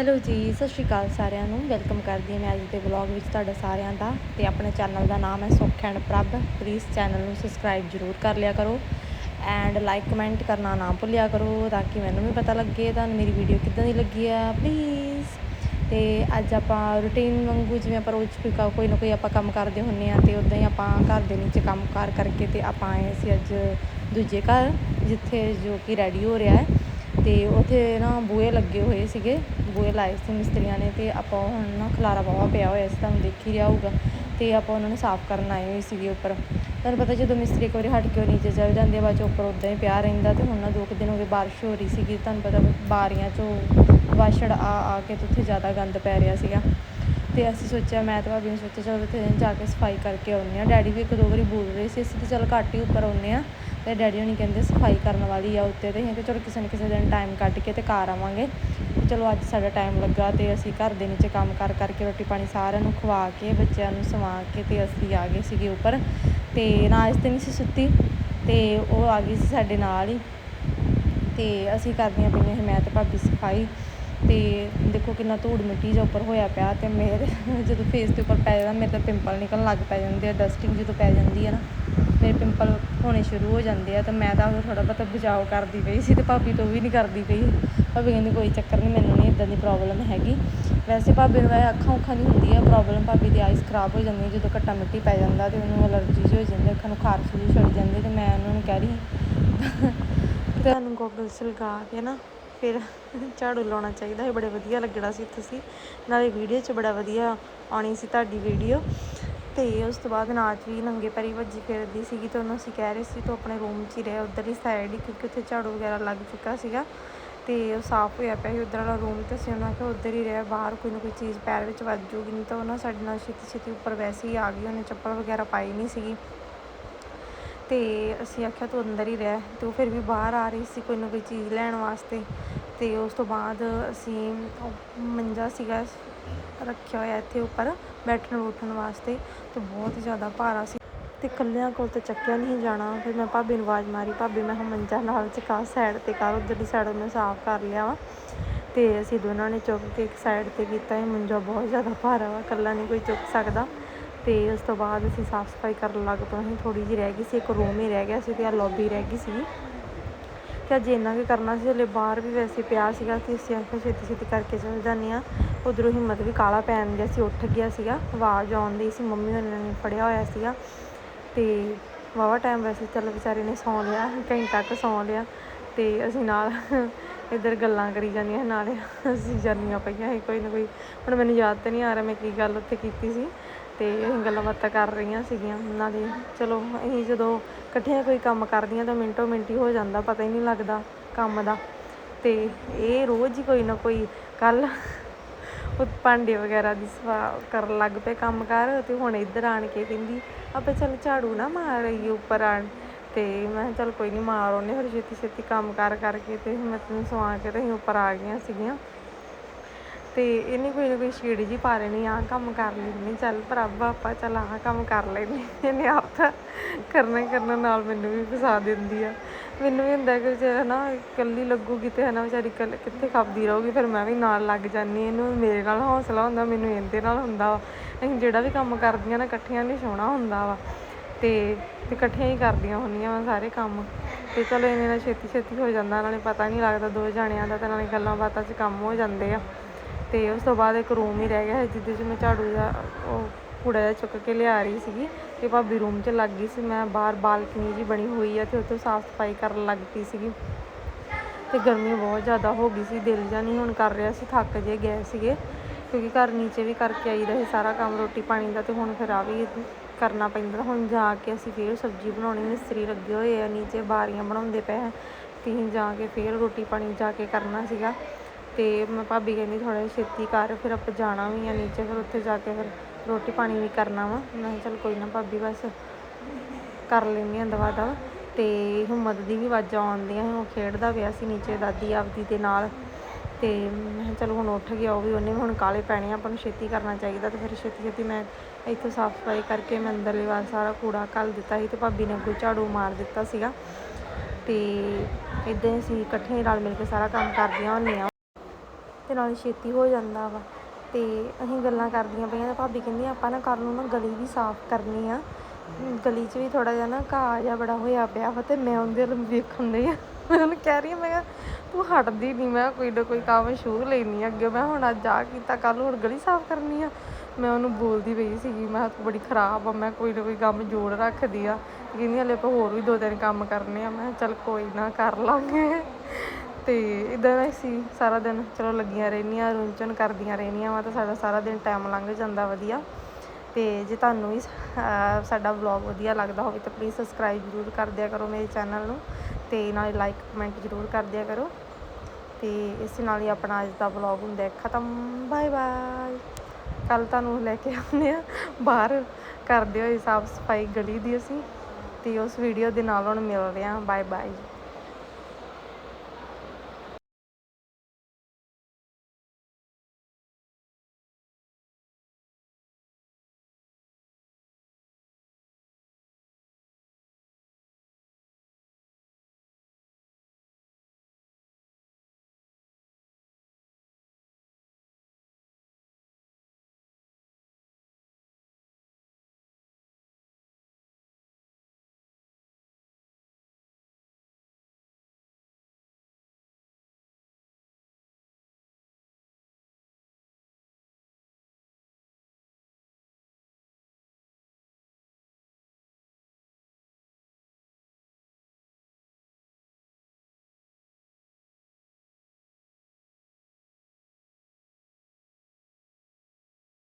Hello ਜੀ, ਸਤਿ ਸ਼੍ਰੀ ਅਕਾਲ ਸਾਰਿਆਂ ਨੂੰ। ਵੈਲਕਮ ਕਰਦੀ ਹਾਂ ਮੈਂ ਅੱਜ ਦੇ ਵਲੌਗ ਵਿੱਚ ਤੁਹਾਡਾ ਸਾਰਿਆਂ ਦਾ। ਤੇ ਆਪਣੇ ਚੈਨਲ ਦਾ ਨਾਮ ਹੈ ਸੁੱਖ ਐਂਡ ਪ੍ਰਭ। ਪਲੀਜ਼ ਚੈਨਲ ਨੂੰ ਸਬਸਕ੍ਰਾਈਬ ਜ਼ਰੂਰ ਕਰ ਲਿਆ ਕਰੋ ਐਂਡ ਲਾਈਕ ਕਮੈਂਟ ਕਰਨਾ ਨਾ ਭੁੱਲਿਆ ਕਰੋ ਤਾਂ ਕਿ ਮੈਨੂੰ ਵੀ ਪਤਾ ਲੱਗੇ ਤੁਹਾਨੂੰ ਮੇਰੀ ਵੀਡੀਓ ਕਿੱਦਾਂ ਦੀ ਲੱਗੀ ਆ। ਪਲੀਜ਼ ਤੇ ਅੱਜ ਆਪਾਂ ਰੂਟੀਨ ਵਾਂਗੂ ਜਿਵੇਂ ਆਪਾਂ ਰੋਜ਼ ਕੋਈ ਨਾ ਕੋਈ ਆਪਾਂ ਕੰਮ ਕਰਦੇ ਹੁੰਨੇ ਆ ਤੇ ਉਦਾਂ ਹੀ ਆਪਾਂ ਘਰ ਦੇ ਨੀਚੇ ਕੰਮ ਕਾਰ ਕਰਕੇ ਤੇ ਆਪਾਂ ਆਏ ਸੀ ਅੱਜ ਦੂਜੇ ਘਰ, ਜਿੱਥੇ ਜੋ ਕਿ ਰੈਡੀ ਹੋ ਰਿਹਾ ਹੈ। ਅਤੇ ਉੱਥੇ ਨਾ ਬੂਹੇ ਲੱਗੇ ਹੋਏ ਸੀਗੇ, ਬੂਹੇ ਲਾਏ ਸੀ ਮਿਸਤਰੀਆਂ ਨੇ ਅਤੇ ਆਪਾਂ ਹੁਣ ਨਾ ਖਲਾਰਾ ਬਾਵਾ ਪਿਆ ਹੋਇਆ ਸੀ, ਤੁਹਾਨੂੰ ਦੇਖ ਹੀ ਰਿਹਾ ਹੋਊਗਾ ਅਤੇ ਆਪਾਂ ਉਹਨਾਂ ਨੂੰ ਸਾਫ਼ ਕਰਨ ਆਏ ਹੋਏ ਸੀਗੇ ਉੱਪਰ। ਤੁਹਾਨੂੰ ਪਤਾ ਜਦੋਂ ਮਿਸਤਰੀ ਇੱਕ ਵਾਰੀ ਹਟ ਕੇ ਉਹ ਨੀਚੇ ਚਲ ਜਾਂਦੇ ਆ, ਬਾਅਦ 'ਚ ਉੱਪਰ ਉੱਦਾਂ ਹੀ ਪਿਆ ਰਹਿੰਦਾ ਅਤੇ ਹੁਣ ਨਾ ਦੋ ਕੁ ਦਿਨ ਹੋ ਗਏ ਬਾਰਿਸ਼ ਹੋ ਰਹੀ ਸੀਗੀ, ਤੁਹਾਨੂੰ ਪਤਾ ਬਾਰੀਆਂ 'ਚੋਂ ਵਾਛੜ ਆ ਆ ਕੇ ਤੇ ਉੱਥੇ ਜ਼ਿਆਦਾ ਗੰਦ ਪੈ ਰਿਹਾ ਸੀਗਾ। ਤੇ ਅਸੀਂ ਸੋਚਿਆ, ਮੈਂ ਤੇ ਭਾਬੀ ਨੇ ਸੋਚਿਆ, ਚਲੋ ਉੱਥੇ ਜਾ ਕੇ ਸਫ਼ਾਈ ਕਰਕੇ ਆਉਂਦੇ ਆ ਡੈਡੀ ਵੀ ਇੱਕ ਦੋ ਵਾਰੀ ਬੋਲ ਰਹੇ ਸੀ, ਅਸੀਂ ਤੇ ਚਲ ਘੱਟ ਹੀ ਉੱਪਰ ਆਉਂਦੇ ਆ ਤੇ ਡੈਡੀ ਹੋਣੀ ਕਹਿੰਦੇ ਸਫ਼ਾਈ ਕਰਨ ਵਾਲੀ ਆ ਉੱਤੇ ਤੇ ਅਸੀਂ ਕਿ ਚਲੋ ਕਿਸੇ ਨਾ ਕਿਸੇ ਦਿਨ ਟਾਈਮ ਕੱਢ ਕੇ ਤੇ ਘਰ ਆਵਾਂਗੇ। ਚਲੋ ਅੱਜ ਸਾਡਾ ਟਾਈਮ ਲੱਗਾ ਤੇ ਅਸੀਂ ਘਰ ਦੇ ਨੀਚੇ ਕੰਮ ਕਰ ਕਰਕੇ ਰੋਟੀ ਪਾਣੀ ਸਾਰਿਆਂ ਨੂੰ ਖਵਾ ਕੇ, ਬੱਚਿਆਂ ਨੂੰ ਸਵਾ ਕੇ ਤੇ ਅਸੀਂ ਆ ਗਏ ਸੀਗੇ ਉੱਪਰ। ਤੇ ਨਾਜ ਤੇ ਨਹੀਂ ਸੀ ਸੁੱਤੀ, ਤੇ ਉਹ ਆ ਗਈ ਸੀ ਸਾਡੇ ਨਾਲ ਹੀ। ਤੇ ਅਸੀਂ ਕਰਦੀਆਂ ਪਈਆਂ ਸੀ, ਮੈਂ ਤੇ ਭਾਬੀ ਸਫ਼ਾਈ। ਤੇ ਦੇਖੋ ਕਿੰਨਾ ਧੂੜ ਮਿੱਟੀ ਜਿਹਾ ਉੱਪਰ ਹੋਇਆ ਪਿਆ ਤੇ ਮੇਰੇ ਜਦੋਂ ਫੇਸ ਦੇ ਉੱਪਰ ਪੈ ਜਾਂਦਾ, ਮੇਰੇ ਤਾਂ ਪਿੰਪਲ ਨਿਕਲਣ ਲੱਗ ਪੈ ਜਾਂਦੇ ਆ ਡਸਟਿੰਗ ਜਦੋਂ ਪੈ ਜਾਂਦੀ ਹੈ ਨਾ, ਮੇਰੇ ਪਿੰਪਲ ਹੋਣੇ ਸ਼ੁਰੂ ਹੋ ਜਾਂਦੇ ਆ ਤਾਂ ਮੈਂ ਤਾਂ ਉਹ ਥੋੜਾ ਬਹੁਤਾ ਬਚਾਓ ਕਰਦੀ ਪਈ ਸੀ ਤੇ ਭਾਬੀ ਤੋਂ ਵੀ ਨਹੀਂ ਕਰਦੀ ਪਈ। ਭਾਬੀ ਕਹਿੰਦੀ, ਕੋਈ ਚੱਕਰ ਨਹੀਂ ਮੈਨੂੰ ਨਹੀਂ ਇਦਾਂ ਦੀ ਪ੍ਰੋਬਲਮ ਹੈਗੀ। ਵੈਸੇ ਭਾਬੀ ਨੂੰ ਵੈਸੇ ਅੱਖਾਂ ਉੱਖਾਂ ਦੀ ਹੁੰਦੀ ਆ ਪ੍ਰੋਬਲਮ ਭਾਬੀ ਦੀ ਆਈਸ ਖਰਾਬ ਹੋ ਜਾਂਦੀ ਜਦੋਂ ਘੱਟਾ ਮਿੱਟੀ ਪੈ ਜਾਂਦਾ ਤੇ ਉਹਨੂੰ ਅਲਰਜੀ ਜਿਹੀ ਹੋ ਜਾਂਦੀ ਅੱਖਾਂ ਨੂੰ ਖਾਰਸ਼ ਜਿਹੀ ਛੱਡ ਜਾਂਦੀ ਤੇ ਮੈਂ ਉਹਨਾਂ ਨੂੰ ਕਹਿ ਰਹੀ ਤੇ ਤੁਹਾਨੂੰ ਗੋਗਲਸ ਲਗਾ ਕੇ ਨਾ ਫਿਰ ਝਾੜੂ ਲਾਉਣਾ ਚਾਹੀਦਾ ਹੈ ਬੜੇ ਵਧੀਆ ਲੱਗਣਾ ਸੀ ਤੁਸੀਂ ਨਾਲੇ ਵੀਡੀਓ 'ਚ ਬੜਾ ਵਧੀਆ ਆਉਣੀ ਸੀ ਤੁਹਾਡੀ ਵੀਡੀਓ ਤੇ ਉਸ ਤੋਂ ਬਾਅਦ ਨਾਚ ਵੀ ਨੰਗੇ ਪੈਰੀ ਭੱਜੀ ਫਿਰਦੀ ਸੀਗੀ ਤੇ ਉਹਨੂੰ ਅਸੀਂ ਕਹਿ ਰਹੇ ਸੀ, ਤੂੰ ਆਪਣੇ ਰੂਮ 'ਚ ਹੀ ਰਹਿ ਉੱਧਰ ਹੀ ਸਾਈਡ ਹੀ, ਕਿਉਂਕਿ ਉੱਥੇ ਝਾੜੂ ਵਗੈਰਾ ਲੱਗ ਚੁੱਕਾ ਸੀਗਾ। ਤੇ ਉਹ ਸਾਫ਼ ਹੋਇਆ ਪਿਆ ਸੀ ਉੱਧਰ ਵਾਲਾ ਰੂਮ ਤੇ, ਅਸੀਂ ਉਹਨਾਂ ਕਿਹਾ ਉੱਧਰ ਹੀ ਰਹਿ, ਬਾਹਰ ਕੋਈ ਨਾ ਕੋਈ ਚੀਜ਼ ਪੈਰ ਵਿੱਚ ਵੱਜ ਜੂਗੀ ਨਹੀਂ ਤਾਂ ਉਹਨਾਂ ਸਾਡੇ ਨਾਲ ਛੇਤੀ ਛੇਤੀ ਉੱਪਰ ਵੈਸੇ ਹੀ ਆ ਗਈ, ਉਹਨੇ ਚੱਪਲ ਵਗੈਰਾ ਪਾਈ ਨਹੀਂ ਸੀਗੀ। ਤੇ ਅਸੀਂ ਆਖਿਆ ਤੂੰ ਅੰਦਰ ਹੀ ਰਹਿ, ਤੇ ਉਹ ਫਿਰ ਵੀ ਬਾਹਰ ਆ ਰਹੀ ਸੀ ਕੋਈ ਨਾ ਕੋਈ ਚੀਜ਼ ਲੈਣ ਵਾਸਤੇ। ਤੇ ਉਸ ਤੋਂ ਬਾਅਦ ਅਸੀਂ ਮੰਜਾ ਸੀਗਾ ਰੱਖਿਆ ਹੋਇਆ ਇੱਥੇ ਉੱਪਰ, ਬੈਠਣ ਉੱਠਣ ਵਾਸਤੇ, ਤੇ ਬਹੁਤ ਹੀ ਜ਼ਿਆਦਾ ਭਾਰਾ ਸੀ। ਤੇ ਇਕੱਲਿਆਂ ਕੋਲ ਤਾਂ ਚੱਕਿਆ ਨਹੀਂ ਜਾਣਾ, ਫਿਰ ਮੈਂ ਭਾਬੀ ਨੂੰ ਆਵਾਜ਼ ਮਾਰੀ, ਭਾਬੀ, ਮੈਂ ਕਿਹਾ ਮੰਜਾ ਨਾਲ ਚਕਾ ਸਾਈਡ ਤੇ ਕਰ ਉੱਧਰਲੀ ਸਾਈਡ ਉਹਨੇ ਸਾਫ਼ ਕਰ ਲਿਆ ਵਾ। ਤੇ ਅਸੀਂ ਦੋਨਾਂ ਨੇ ਚੁੱਕ ਕੇ ਇੱਕ ਸਾਈਡ ਤੇ ਕੀਤਾ, ਇਹ ਮੰਜਾ ਬਹੁਤ ਜ਼ਿਆਦਾ ਭਾਰਾ ਵਾ, ਇਕੱਲਾ ਨਹੀਂ ਕੋਈ ਚੁੱਕ ਸਕਦਾ। ਤੇ ਉਸ ਤੋਂ ਬਾਅਦ ਅਸੀਂ ਸਾਫ਼ ਸਫ਼ਾਈ ਕਰਨ ਲੱਗ ਪਏ ਅਸੀਂ ਥੋੜੀ ਜਿਹੀ ਰਹਿ ਗਈ ਸੀ, ਇੱਕ ਰੂਮ ਹੀ ਰਹਿ ਗਿਆ ਸੀ ਤੇ ਆ ਲੌਬੀ ਰਹਿ ਗਈ ਸੀਗੀ। ਤੇ ਅੱਜ ਇੰਨਾ ਕੀ ਕਰਨਾ ਸੀ, ਹਲੇ ਬਾਹਰ ਵੀ ਵੈਸੇ ਪਿਆ ਸੀਗਾ ਕਿ ਅਸੀਂ ਆਖਿਆ ਛੇਤੀ ਛੇਤੀ ਕਰਕੇ ਚਲ ਜਾਂਦੇ ਆ ਉਧਰੋਂ ਹਿੰਮਤ ਵੀ ਕਾਲਾ ਪੈਣ ਗਿਆ ਸੀ, ਉੱਠ ਗਿਆ ਸੀਗਾ। ਆਵਾਜ਼ ਆਉਂਦੀ ਸੀ, ਮੰਮੀ ਉਹਨਾਂ ਨੇ ਫੜਿਆ ਹੋਇਆ ਸੀਗਾ। ਤੇ ਵਾਵਾ ਟਾਈਮ ਵੈਸੇ ਚੱਲ ਵਿਚਾਰੇ ਨੇ ਸੌਂ ਲਿਆ, ਘੰਟਾ ਕੁ ਸੌਂ ਲਿਆ। ਤੇ ਅਸੀਂ ਨਾਲ ਇੱਧਰ ਗੱਲਾਂ ਕਰੀ ਜਾਂਦੀਆਂ, ਨਾਲੇ ਅਸੀਂ ਜਰਨੀਆਂ ਪਈਆਂ ਸੀ, ਕੋਈ ਨਾ ਕੋਈ। ਹੁਣ ਮੈਨੂੰ ਯਾਦ ਤਾਂ ਨਹੀਂ ਆ ਰਿਹਾ ਮੈਂ ਕੀ ਗੱਲ ਉੱਥੇ ਕੀਤੀ ਸੀ। ਤੇ ਅਸੀਂ ਗੱਲਾਂ ਬਾਤਾਂ ਕਰ ਰਹੀਆਂ ਸੀਗੀਆਂ ਨਾਲੇ। ਚਲੋ, ਅਸੀਂ ਜਦੋਂ ਇਕੱਠੀਆਂ ਕੋਈ ਕੰਮ ਕਰਦੀਆਂ ਤਾਂ ਮਿੰਟੋ ਮਿੰਟ ਹੀ ਹੋ ਜਾਂਦਾ, ਪਤਾ ਹੀ ਨਹੀਂ ਲੱਗਦਾ ਕੰਮ ਦਾ। ਤੇ ਇਹ ਰੋਜ਼ ਹੀ ਕੋਈ ਨਾ ਕੋਈ ਕੱਲ ਉਹ ਭਾਂਡੇ ਵਗੈਰਾ ਦੀ ਸਫਾ ਕਰਨ ਲੱਗ ਪਏ ਕੰਮ ਕਰ ਤੇ ਹੁਣ ਇੱਧਰ ਆਣ ਕੇ ਕਹਿੰਦੀ, ਆਪੇ ਚੱਲ ਝਾੜੂ ਨਾ ਮਾਰ ਰਹੀ ਉੱਪਰ ਆਣ। ਤੇ ਮੈਂ ਕਿਹਾ, ਚੱਲ ਕੋਈ ਨਹੀਂ ਮਾਰ ਉਹਨੇ ਫਿਰ ਛੇਤੀ ਛੇਤੀ ਕੰਮ ਕਰ ਕਰਕੇ ਤੇ ਮੈਂ ਤੈਨੂੰ ਸਵਾ ਕੇ ਤੇ ਅਸੀਂ ਉੱਪਰ ਆ ਗਈਆਂ ਸੀਗੀਆਂ। ਤੇ ਇਹਨੇ ਕੋਈ ਨਾ ਕੋਈ ਛੇੜ ਜੀ ਪਾ ਲੈਣੀ ਆਹ ਕੰਮ ਕਰ ਲੈਣੀ ਚੱਲ ਭਰਾਵਾ ਆਪਾਂ ਚੱਲ ਆਹ ਕੰਮ ਕਰ ਲੈਨੇ ਇਹਨੇ ਆਪ ਤਾਂ ਕਰਨਾ ਕਰਨਾ ਨਾਲ ਮੈਨੂੰ ਵੀ ਫਸਾ ਦਿੰਦੀ ਆ। ਮੈਨੂੰ ਵੀ ਹੁੰਦਾ ਕਿ ਵਿਚਾਰਾ ਨਾ ਇਕੱਲੀ ਲੱਗੂਗੀ ਤੇ ਹਨਾ ਵਿਚਾਰੀ ਕੱਲ ਕਿੱਥੇ ਖਾਪਦੀ ਰਹੂਗੀ, ਫਿਰ ਮੈਂ ਵੀ ਨਾਲ ਲੱਗ ਜਾਂਦੀ ਇਹਨੂੰ ਮੇਰੇ ਨਾਲ ਹੌਸਲਾ ਹੁੰਦਾ, ਮੈਨੂੰ ਇਹਦੇ ਨਾਲ ਹੁੰਦਾ ਵਾ। ਅਸੀਂ ਜਿਹੜਾ ਵੀ ਕੰਮ ਕਰਦੀਆਂ ਨਾ, ਇਕੱਠੀਆਂ ਨਹੀਂ ਸੋਹਣਾ ਹੁੰਦਾ ਵਾ। ਤੇ ਤੇ ਇਕੱਠੀਆਂ ਹੀ ਕਰਦੀਆਂ ਹੁੰਦੀਆਂ ਵਾ ਸਾਰੇ ਕੰਮ। ਤੇ ਚਲੋ ਇਹਨੇ ਨਾਲ ਛੇਤੀ ਛੇਤੀ ਹੋ ਜਾਂਦਾ, ਨਾਲੇ ਪਤਾ ਨਹੀਂ ਲੱਗਦਾ ਦੋ ਜਾਣਿਆਂ ਦਾ ਤਾਂ ਨਾਲੇ ਗੱਲਾਂ ਬਾਤਾਂ 'ਚ ਕੰਮ ਹੋ ਜਾਂਦੇ ਆ। ਤੇ ਉਸ ਤੋਂ ਬਾਅਦ ਇੱਕ ਰੂਮ ਹੀ ਰਹਿ ਗਿਆ ਸੀ, ਜਿਹਦੇ 'ਚ ਮੈਂ ਝਾੜੂ ਦਾ ਉਹ ਕੂੜਾ ਜਿਹਾ ਚੁੱਕ ਕੇ ਲਿਆ ਰਹੀ ਸੀਗੀ ਤੇ ਭਾਬੀ ਰੂਮ 'ਚ ਲੱਗ ਗਈ ਸੀ। ਮੈਂ ਬਾਹਰ ਬਾਲਕਨੀ ਜੀ ਬਣੀ ਹੋਈ ਆ ਤੇ ਉੱਥੇ ਸਾਫ਼ ਸਫ਼ਾਈ ਕਰਨ ਲੱਗ ਪਈ ਸੀਗੀ। ਤੇ ਗਰਮੀ ਬਹੁਤ ਜ਼ਿਆਦਾ ਹੋ ਗਈ ਸੀ, ਦਿਲ ਜਾਂ ਨਹੀਂ ਹੁਣ ਕਰ ਰਿਹਾ ਸੀ, ਥੱਕ ਜੇ ਗਏ ਸੀਗੇ। ਕਿਉਂਕਿ ਘਰ ਨੀਚੇ ਵੀ ਕਰਕੇ ਆਈਦਾ ਸੀ ਸਾਰਾ ਕੰਮ ਰੋਟੀ ਪਾਣੀ ਦਾ ਤੇ ਹੁਣ ਫਿਰ ਆ ਵੀ ਕਰਨਾ ਪੈਂਦਾ। ਹੁਣ ਜਾ ਕੇ ਅਸੀਂ ਫੇਰ ਸਬਜ਼ੀ ਬਣਾਉਣੀ, ਮਿਸਤਰੀ ਲੱਗੇ ਹੋਏ ਆ ਨੀਚੇ, ਬਾਰੀਆਂ ਬਣਾਉਂਦੇ ਪਏ ਆ। ਤੇ ਅਸੀਂ ਜਾ ਕੇ ਫੇਰ ਰੋਟੀ ਪਾਣੀ ਜਾ ਕੇ ਕਰਨਾ ਸੀਗਾ। ਅਤੇ ਮੈਂ ਭਾਬੀ ਕਹਿੰਦੀ ਥੋੜਾ ਛੇਤੀ ਕਰ, ਫਿਰ ਆਪਾਂ ਜਾਣਾ ਵੀ ਆ ਨੀਚੇ, ਫਿਰ ਉੱਥੇ ਜਾ ਕੇ ਫਿਰ ਰੋਟੀ ਪਾਣੀ ਵੀ ਕਰਨਾ ਵਾ। ਮੈਂ ਕਿਹਾ ਚੱਲ ਕੋਈ ਨਾ ਭਾਬੀ, ਬਸ ਕਰ ਲੈਂਦੀ ਹਾਂ ਦਵਾ ਦਵਾ। ਤੇ ਹਿੰਮਤ ਦੀ ਵੀ ਆਵਾਜ਼ਾਂ ਆਉਂਦੀਆਂ ਸੀ, ਉਹ ਖੇਡਦਾ ਪਿਆ ਸੀ ਨੀਚੇ ਦਾਦੀ ਆਪਦੀ ਦੇ ਨਾਲ। ਅਤੇ ਮੈਂ ਕਿਹਾ ਚਲੋ ਹੁਣ ਉੱਠ ਗਿਆ, ਉਹ ਵੀ ਉਹਨੇ ਵੀ ਹੁਣ ਕਾਲੇ ਪੈਣੇ ਆ, ਆਪਾਂ ਨੂੰ ਛੇਤੀ ਕਰਨਾ ਚਾਹੀਦਾ। ਅਤੇ ਫਿਰ ਛੇਤੀ ਛੇਤੀ ਮੈਂ ਇੱਥੋਂ ਸਾਫ਼ ਸਫ਼ਾਈ ਕਰਕੇ ਮੈਂ ਅੰਦਰਲੇ ਵਾਲ ਸਾਰਾ ਕੂੜਾ ਕੱਲ ਦਿੱਤਾ ਸੀ ਅਤੇ ਭਾਬੀ ਨੇ ਅੱਗੋਂ ਝਾੜੂ ਮਾਰ ਦਿੱਤਾ ਸੀਗਾ। ਤੇ ਇਦਾਂ ਅਸੀਂ ਇਕੱਠੇ ਰਲ ਮਿਲ ਕੇ ਸਾਰਾ ਕੰਮ ਕਰਦੀਆਂ ਹੁੰਦੀਆਂ ਅਤੇ ਨਾਲੇ ਛੇਤੀ ਹੋ ਜਾਂਦਾ ਵਾ। ਅਤੇ ਅਸੀਂ ਗੱਲਾਂ ਕਰਦੀਆਂ ਪਈਆਂ ਤਾਂ ਭਾਬੀ ਕਹਿੰਦੀ ਆਪਾਂ ਨਾ ਕੱਲ੍ਹ ਨੂੰ ਨਾ ਗਲੀ ਵੀ ਸਾਫ਼ ਕਰਨੀ ਆ। ਗਲੀ 'ਚ ਵੀ ਥੋੜ੍ਹਾ ਜਿਹਾ ਨਾ ਘਾਹ ਜਿਹਾ ਬੜਾ ਹੋਇਆ ਪਿਆ ਵਾ ਅਤੇ ਮੈਂ ਉਹਦੇ ਵੱਲ ਵੇਖਣ ਡਈ ਆ। ਮੈਂ ਉਹਨੂੰ ਕਹਿ ਰਹੀ ਆ, ਮੈਂ ਕਿਹਾ, ਤੂੰ ਹਟਦੀ ਨਹੀਂ ਮੈਂ ਕੋਈ ਨਾ ਕੋਈ ਕੰਮ ਸ਼ੁਰੂ ਲੈਣੀ ਅੱਗੇ। ਮੈਂ ਹੁਣ ਅੱਜ ਆ ਕੀਤਾ ਕੱਲ ਹੁਣ ਗਲੀ ਸਾਫ਼ ਕਰਨੀ ਆ। ਮੈਂ ਉਹਨੂੰ ਬੋਲਦੀ ਪਈ ਸੀਗੀ, ਮੈਂ ਤੂੰ ਬੜੀ ਖਰਾਬ ਆ, ਮੈਂ ਕੋਈ ਨਾ ਕੋਈ ਕੰਮ ਜੋੜ ਰੱਖਦੀ ਆ। ਕਹਿੰਦੀ, ਹਲੇ ਆਪਾਂ ਹੋਰ ਵੀ ਦੋ ਤਿੰਨ ਕੰਮ ਕਰਨੇ ਆ। ਮੈਂ ਕਿਹਾ, ਚੱਲ ਕੋਈ ਨਾ, ਕਰ ਲਾਂਗੇ। ਤੇ ਇਦਾਂ ਦਾ ਹੀ ਸੀ ਸਾਰਾ ਦਿਨ। ਚਲੋ ਲੱਗੀਆਂ ਰਹਿੰਦੀਆਂ ਰੁੰਝਣ ਕਰਦੀਆਂ ਰਹਿੰਦੀਆਂ ਵਾ ਤਾਂ ਸਾਡਾ ਸਾਰਾ ਦਿਨ ਟਾਈਮ ਲੰਘ ਜਾਂਦਾ ਵਧੀਆ। ਤੇ ਜੇ ਤੁਹਾਨੂੰ ਵੀ ਅਹ, ਸਾਡਾ ਵਲੌਗ ਵਧੀਆ ਲੱਗਦਾ ਹੋਵੇ ਤਾਂ ਪਲੀਜ਼ ਸਬਸਕ੍ਰਾਈਬ ਜ਼ਰੂਰ ਕਰ ਦਿਆ ਕਰੋ ਮੇਰੇ ਚੈਨਲ ਨੂੰ ਤੇ ਨਾਲੇ ਲਾਈਕ ਕਮੈਂਟ ਜ਼ਰੂਰ ਕਰ ਦਿਆ ਕਰੋ। ਤੇ ਇਸ ਨਾਲ ਹੀ ਆਪਣਾ ਅੱਜ ਦਾ ਵਲੌਗ ਹੁੰਦਾ ਖਤਮ। ਬਾਏ ਬਾਏ ਕੱਲ ਤੁਹਾਨੂੰ ਲੈ ਕੇ ਆਉਂਦੇ ਆ ਬਾਹਰ ਕਰਦੇ ਹੋਏ ਸਾਫ਼ ਸਫ਼ਾਈ ਗਲੀ ਦੀ ਅਸੀਂ ਤੇ ਉਸ ਵੀਡੀਓ ਦੇ ਨਾਲ ਹੁਣ ਮਿਲ ਰਹੇ ਹਾਂ। Bye bye